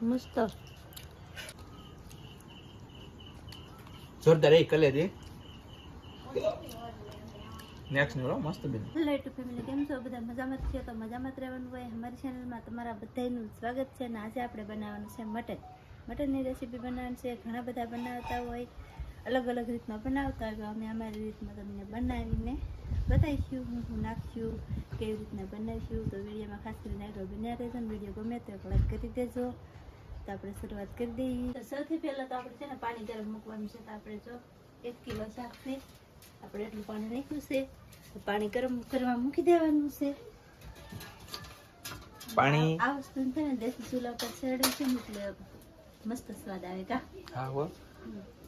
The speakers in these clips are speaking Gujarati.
મસ્ત. જોરદાર એ કલેરી નેક્સ્ટ નો મસ્ત બેન હેલો ટુ ફેમિલી કેમ છો? બધા મજામાં જ તો મજામાં જ રહેવાનું હોય. અમારી ચેનલમાં તમારા બધાનું સ્વાગત છે અને આજે આપણે બનાવવાનું છે મટન. મટનની રેસીપી બનાવવાની છે. ઘણા બધા બનાવતા હોય. અલગ અલગ રીતના બનાવતા હોય. અમે અમારી રીતમાં તમને બનાવીને બતાવીશું. હું હું નાખશું કેવી રીતના બનાવીશું. તો વિડીયોમાં ખાસ કરીને આગળ બન્યા રહેજો વીડિયો ગમે તો એક લાઈક કરી દેજો. તો આપણે શરૂઆત કરી દઈએ. તો સૌથી પહેલાં તો આપણે છે ને પાણી ગરમ મૂકવાનું છે તો આપણે જો એક કિલો શાક છે. આપણે એટલું પાણી નાખ્યું છે. તો પાણી ગરમ કરવા મૂકી દેવાનું છે. પાણી- આ વસ્તુ છે ને દેશી ચૂલા પર ચડે છે એટલે મસ્ત સ્વાદ આવે કા. હા હો.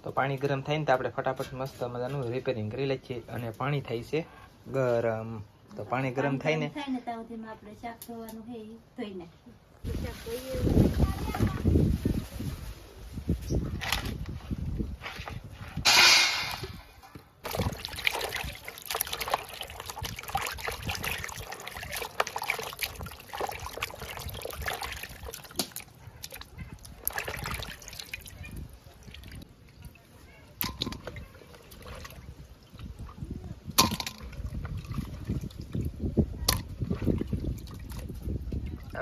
તો પાણી ગરમ થાય ને તો આપણે ફટાફટ મસ્ત મજાનું રિપેરિંગ કરી લઈએ છીએ અને પાણી થાય છે ગરમ. તો પાણી ગરમ થાય ને? થાય ને ત્યાં સુધીમાં આપણે શાક ધોવાનું છે ધોઈ નાખીએ શાક ધોઈએ.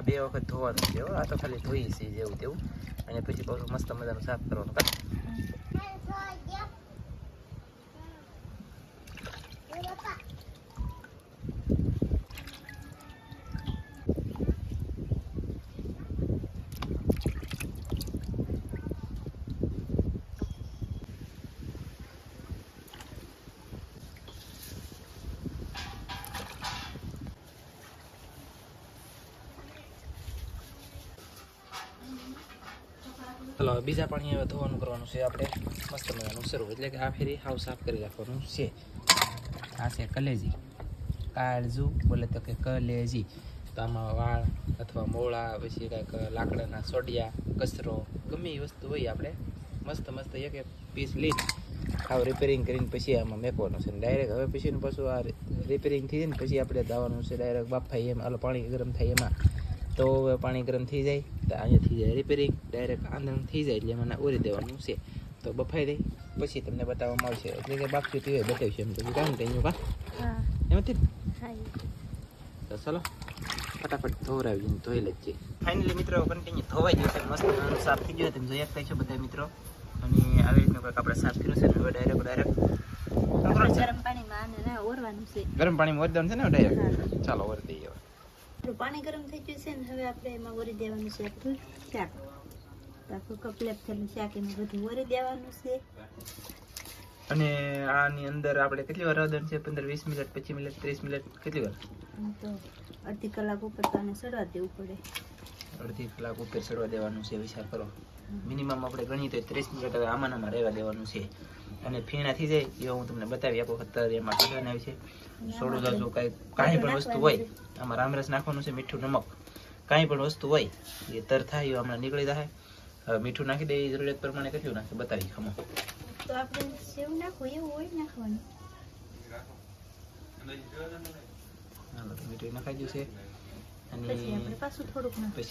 બે વખત ધોવાનું છે. આ તો ખાલી ધોઈ છે જેવું તેવું અને પછી પાછું મસ્ત મજાનું સાફ કરવાનું કા? ચલો, બીજા પાણી હવે ધોવાનું કરવાનું છે. આપણે મસ્ત મજાનું સરવું એટલે કે આ ફેરી હાવ સાફ કરી રાખવાનું છે. આ છે કલેજી. કાળજુ બોલે તો કે કલેજી. તો આમાં વાળ અથવા મોળા, પછી કાંઈક લાકડાના સોડિયા, કચરો, ગમે એ વસ્તુ હોય આપણે મસ્ત મસ્ત એક એક પીસ લઈ આવું રિપેરિંગ કરીને પછી આમાં મેકવાનું છે. ડાયરેક્ટ હવે પછીનું પાછું આ રિપેરિંગ થઈ જાય ને પછી આપણે દાવાનું છે. ડાયરેક્ટ બાફાઈ એમ આલો પાણી ગરમ થાય એમાં. તો પાણી ગરમ થઈ જાય. તો અહીંયા થઈ જાય રિપેરિંગ ડાયરેક્ટ આંધણ થઈ જાય એટલે મને ઓરી દેવાનું છે. તો બફાઈ દે પછી તમને બતાવવામાં આવશે. એટલે કે બાકી હોય બતાવશે એમ તો કામ થઈ કા હા? એમાંથી તો ચલો ફટાફટ ધોવરાવી ધોઈ લેજે ફાઇનલી મિત્રો કન્ટિન્યુ ધોવાઈ ગયું છે. મસ્ત સાફ થઈ ગયું તમે જોઈ શકતા છો બધા મિત્રો. અને આવી રીતનું કંઈક આપણે સાફ કર્યું છે. હવે ડાયરેક્ટ ડાયરેક્ટ ગરમ પાણીમાં ઓરવાનું છે. ગરમ પાણીમાં વરી દેવાનું છે ને? ડાયરેક્ટ હા. ચાલો વરી દઈએ આપણું પાણી ગરમ થઈ ગયું છે ને હવે આપણે એમાં વરી દેવાનું છે આપણું શાક. આખું કપલેપ થયેલું શાક એમાં બધું વરી દેવાનું છે. અને આની અંદર આપણે કેટલી વાર રાંધવાનું છે? પંદર વીસ મિનિટ પચીસ મિનિટ ત્રીસ મિનિટ કેટલી વાર? તો અડધી કલાક ઉપર તો આને સડવા દેવું પડે. અડધી કલાક ઉપર ચડવા દેવાનું છે વિચાર કરો. મિનિમમ આપણે ગણીએ તો ત્રીસ મિનિટ હવે આમાં આમાં રહેવા દેવાનું છે. અને ફીણા થઈ જાય એ હું તમને બતાવી આપું અત્યારે એમાં કાઢવાના આવે છે. સોડું જાજુ કાંઈ કાંઈ પણ વસ્તુ હોય આમાં રામરસ નાખવાનું છે મીઠું નમક. કાંઈ પણ વસ્તુ હોય એ તર થાય એ હમણાં નીકળી જાય. હવે મીઠું નાખી દઈએ જરૂરિયાત પ્રમાણે કેટલું નાખે બતાવી ખમો. તો આપણે સેવ નાખવું એવું હોય નાખવાનું. મીઠું નાખાઈ ગયું છે. અને પાછું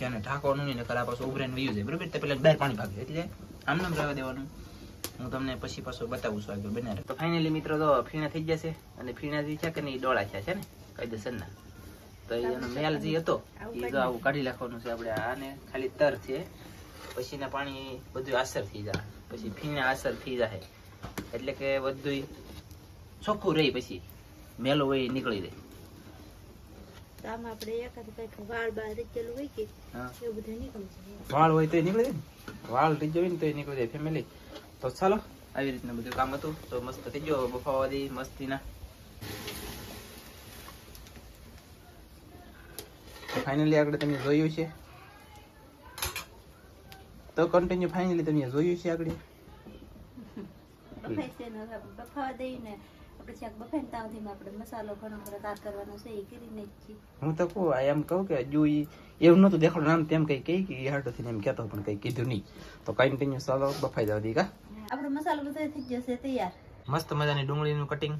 આને ઢાંકવાનું નહીં નકર આ પાછું ઉભરાઈને વયું જાય. બરોબર? તે પેલા બહાર પાણી ભાગે. એટલે આમ નામ રહેવા દેવાનું. હું તમને પછી પાછું બતાવું છું આગળ બને તો ફાઇનલી મિત્રો તો ફીણા થઈ જશે અને ફીણા જે છે કે નહીં ડોળા છે છે ને? કાયદેસરના. તો એનો મેલ જે હતો. એ તો આવું કાઢી નાખવાનું છે આપણે. આને ખાલી તર છે. પછીના પાણી બધું આસર થઈ જાય. પછી ફીણા આસર થઈ જાય. એટલે કે બધું ચોખ્ખું રહી પછી. મેલો હોય નીકળી જાય. તો આમાં આપણે એકાદ કંઈક વાળ બહાર રીચેલું હોય કે એ બધું નીકળી જાય વાળ હોય તો નીકળી જાય વાળ થઈ જાય ને તો નીકળી જાય ફેમિલી તો ચાલો આવી રીતના બધું કામ હતું. તો મસ્ત થઈ ગયો બફાવાદી મસ્તીના. ફાઇનલી આગળ તમે જોયું છે. તો કન્ટિન્યુ ફાઇનલી તમે જોયું છે આગળ. બફાવા દઈને આપણે શાક બફાઈને ત્યાં સુધીમાં આપણે મસાલો ઘણો બધો તાર કરવાનો છે એ કરીને જ હું તો કહું આ એમ કહું કે હજુ એ એવું નતું દેખાડું નામ તેમ કઈ કઈ કે હાડો હાટો થઈને એમ કહેતો પણ કઈ કીધું નહીં. તો કન્ટિન્યુ ચાલો બફાઈ જવા દી કા આપણો મસાલો બધો થઈ જશે તૈયાર. મસ્ત મજાની ડુંગળીનું કટિંગ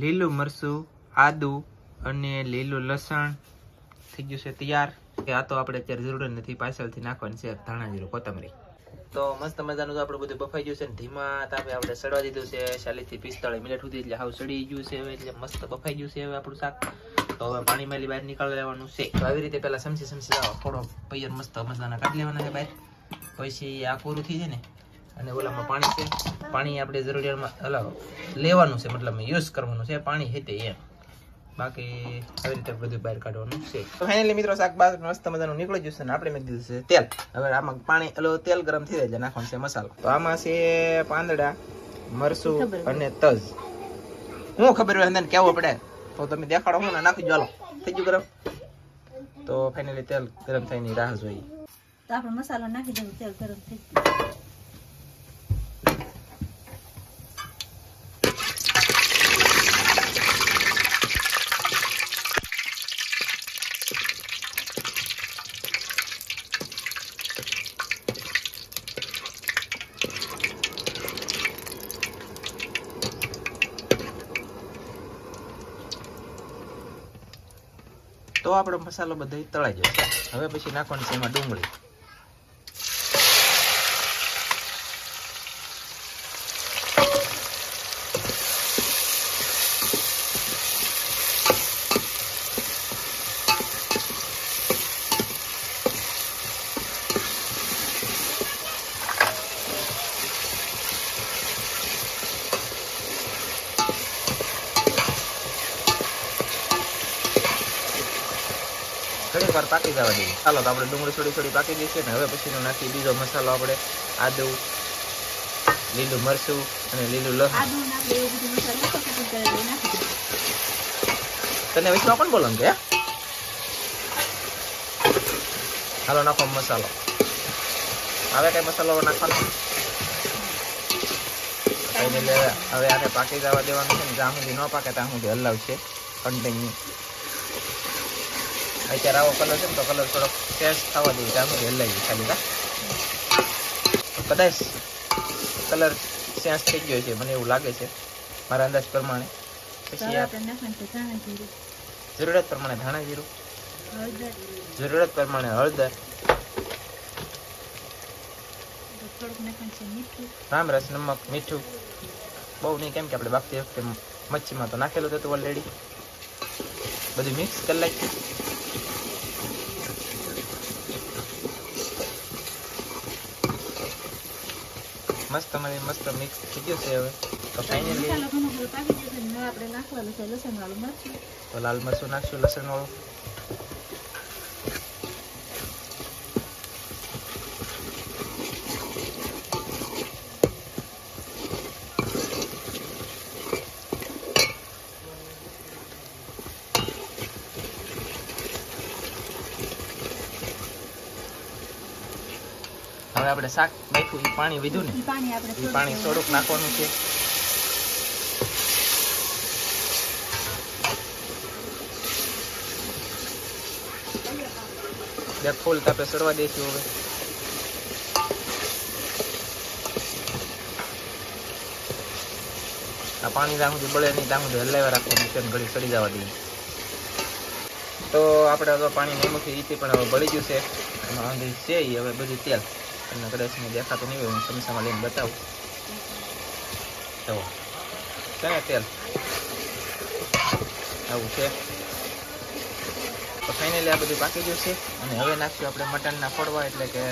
લીલું મરચું આદું અને લીલું લસણ થઈ ગયું છે તૈયાર. કે આ તો આપણે અત્યારે જરૂર નથી પાછળથી નાખવાની છે ધાણા જીરું કોથમરી. તો મસ્ત મજાનું તો આપણે બધું બફાઈ ગયું છે ને ધીમા તાપે આપણે સડવા દીધું છે. ચાલીસથી પિસ્તાળીસ મિનિટ સુધી એટલે હાવ સડી ગયું છે હવે એટલે મસ્ત બફાઈ ગયું છે હવે આપણું શાક. તો હવે પાણી મેલી બહાર નીકળી લેવાનું છે. તો આવી રીતે પહેલાં સમસી સમસી લાવો. થોડો પૈયર મસ્ત મજાના કાઢી લેવાના છે બહાર. પછી આ કોરું થઈ જાય ને, અને ઓલામાં પાણી છે. પાણી આપણે જરૂરિયાતમાં અલા લેવાનું છે, મતલબ યુઝ કરવાનું છે. પાણી હેતે એમ. બાકી આવી રીતે બધું બહાર કાઢવાનું છે. તો ફાઇનલી મિત્રો શાક બાદ મસ્ત મજાનું નીકળી જશે ને આપણે મેં દીધું છે તેલ. હવે આમાં પાણી એટલે તેલ ગરમ થઈ જાય એટલે નાખવાનું છે મસાલો. તો આમાં છે પાંદડા મરસું અને તજ. હું ખબર હોય અંદર કેવું પડે? તો તમે દેખાડો હું ને નાખી જો થઈ ગયું ગરમ. તો ફાઇનલી તેલ ગરમ થઈને રાહ જોઈએ તો આપણે મસાલો નાખી દઉં તેલ ગરમ થઈ તો આપણો મસાલો બધો તળાઈ જશે. હવે પછી નાખવાની છે એમાં ડુંગળી. ઘણી વાર પાકી જવા દઈએ. ચાલો તો આપણે ડુંગળી થોડી થોડી પાકી ગઈ છે ને હવે પછીનો નાખી બીજો મસાલો આપણે આદુ લીલું મરચું અને લીલું લસણ. તને વિશ્વા પણ બોલો કે હાલો નાખો મસાલો. હવે કઈ મસાલો નાખવાનો? હવે આને પાકી જવા દેવાનું છે ને જ્યાં સુધી ન પાકે ત્યાં સુધી હલાવશે. કન્ટિન્યુ અત્યારે આવો કલર છે ને તો કલર થોડોક ચેન્જ થવા દઈએ ત્યાં સુધી હલાવીએ ખાલી કા તો કદાચ કલર ચેન્જ થઈ ગયો છે મને એવું લાગે છે મારા અંદાજ પ્રમાણે. પછી જરૂરત પ્રમાણે ધાણા જીરું જરૂરત પ્રમાણે હળદર. રામ રસ નમક મીઠું. બહુ નહીં કેમ કે આપણે બાફતી વખતે મચ્છીમાં તો નાખેલું હતું ઓલરેડી બધું મિક્સ કરી નાખીએ મસ્ત મને મસ્ત મિક્સ થઈ ગયું છે હવે. તો ફાઇનલી આપણે નાખવાનું છે લસણ વાળું મરચું. તો લાલ મરચું નાખશું લસણ વાળું હવે આપણે શાક નાખ્યું એ પાણી વીધું ને. એ પાણી થોડુંક નાખવાનું છે. બે ફૂલ તાપે સડવા દઈશું હવે. આ પાણી ત્યાં સુધી બળે નહીં ત્યાં સુધી હલાવ્યા રાખવાનું છે ઘડી સડી જવા દઈએ તો આપણે હવે પાણી નમખી રીતે પણ હવે બળી ગયું છે. એમાં અંદર છે એ હવે બધું તેલ. તમને કદાચ મેં દેખાતું નહીં હોય હું સમસામાં લઈને બતાવું જુઓ ને તેલ આવું છે તો ફાઇનલી આ બધું પાકી ગયું છે અને હવે નાખશું આપણે મટનના ફોડવા એટલે કે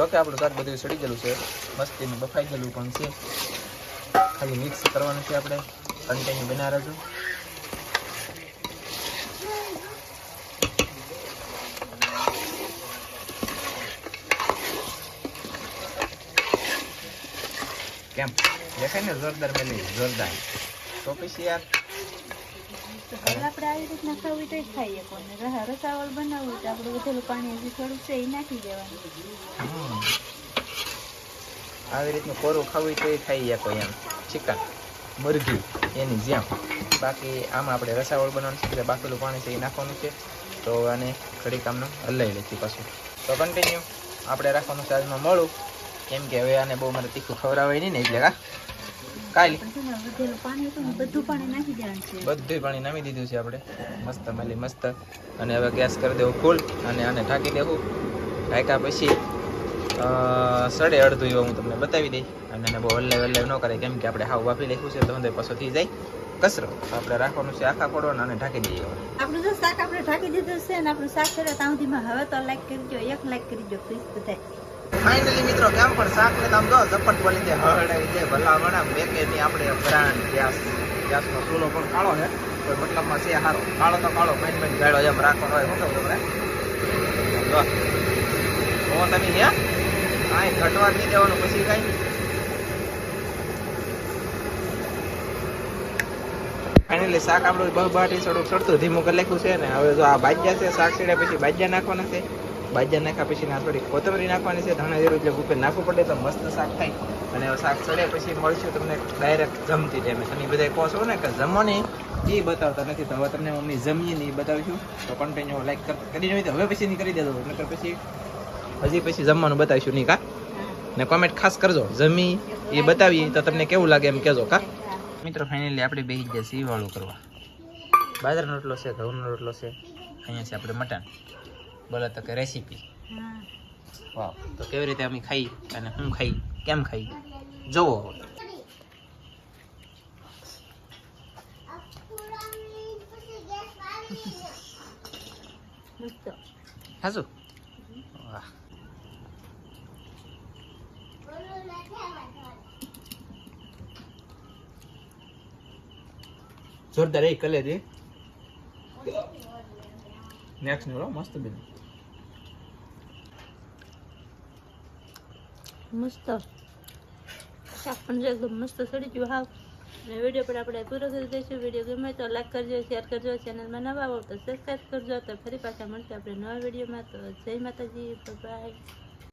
જો કે આપણું શાક બધું સડી ગયેલું છે. મસ્તીનું બફાઈ ગયેલું પણ છે. ખાલી મિક્સ કરવાનું છે આપણે. કન્ટેન બના રહેજો કેમ? દેખાય ને જોરદાર મેલી જોરદાર. તો પછી યાર આવી રીતના કોરું ખાવું તો એ ખાઈ શકો એમ. ચિકન મરઘી, એની જેમ. બાકી આમાં આપણે રસાવળ બનાવવાનું છે, એટલે બાફેલું પાણી છે એ નાખવાનું છે. તો આને ઘડી કામનું હલાવી લેતી પાછું. તો કન્ટિન્યુ આપણે રાખવાનું છે મળું કેમ કે હવે આને બહુ મારે તીખું ખવડાવાય નહીં ને, એટલે કા કાલી બધું પાણી નાખી દેવાનું છે બધું પાણી નામી દીધું છે આપણે. મસ્ત મળી મસ્ત. અને હવે ગેસ કરી દેવું ફૂલ અને આને ઢાંકી દેવું. ઢાંક્યા પછી સડે અડધું એવું હું તમને બતાવી દઈ અને એને બહુ હલ્લે વલ્લે ન કરે કેમ કે આપણે હાવ વાપી લખ્યું છે તો અંદર પાછો થઈ જાય કચરો. આપણે રાખવાનું છે આખા પડવાનો અને ઢાંકી દઈએ આપણું જો શાક આપણે ઢાંકી દીધું છે અને આપણું શાક કરે ત્યાં સુધીમાં હવે તો લાઈક કરજો એક લાઈક કરજો પ્લીઝ બધાય. ફાઇનલી મિત્રો, કેમ પણ શાક ને આમ જો ઝપટ બોલી દે હળડાવી દે ભલા વણા બેકે ની આપણે બ્રાન્ડ ગેસ, ગેસનો ચૂલો પણ કાળો છે. કોઈ મતલબમાં છે સારો કાળો તો કાળો, મેન મેન ગાળો એમ રાખવાનો હોય શું તમને. હું તમે હે કાંઈ ઘટવા નહીં દેવાનું, પછી કાંઈ. ફાઇનલી શાક આપણું બહ બાટી, થોડુંક સડતું ધીમું કરી લખ્યું છે ને, હવે જો આ ભાજ્યા છે, શાક સીડ્યા પછી ભાજ્યા નાખવાના છે. ભાજ્યા નાખ્યા પછી થોડી કોથમરી નાખવાની છે, ધાણા જીરું એટલે ઉપર નાખવું પડે તો મસ્ત શાક થાય. અને શાક ચડે પછી મળશું તમને ડાયરેક્ટ જમતી ટાઈમે તમે બધા કહો છો ને કે જમો ને એ બતાવતા નથી. તો હવે તમને મમ્મી જમીએ ને એ બતાવીશું. તો કન્ટિન્યુ લાઈક કરી નહીં તો હવે પછી નહીં કરી દેજો નકર પછી હજી પછી જમવાનું બતાવીશું નહીં કા? ને કોમેન્ટ ખાસ કરજો. જમી એ બતાવી તો તમને કેવું લાગે એમ કહેજો કા? મિત્રો ફાઇનલી આપણે બેસી ગયા છીએ કરવા. બાજરાનો રોટલો છે, ઘઉંનો રોટલો છે. અહીંયા છે આપણે મટન. બોલો તો કે રેસીપી વાહ તો કેવી રીતે અમે ખાઈ અને હું ખાઈ કેમ ખાઈ? જોવો હાજુ વાહ. જોરદાર એ કલે રે નેક્સ્ટ નો મસ્ત બેન મસ્ત. શાક મસ્ત સડી ગયું. હાવ. અને વીડિયો પણ આપણે પૂરો કરી દઈશું વીડિયો ગમે તો લાઈક કરજો શેર કરજો ચેનલમાં નવા આવો તો સબસ્ક્રાઈબ કરજો. તો ફરી પાછા મળશે આપણે નવા વિડીયોમાં તો જય માતાજી. બાય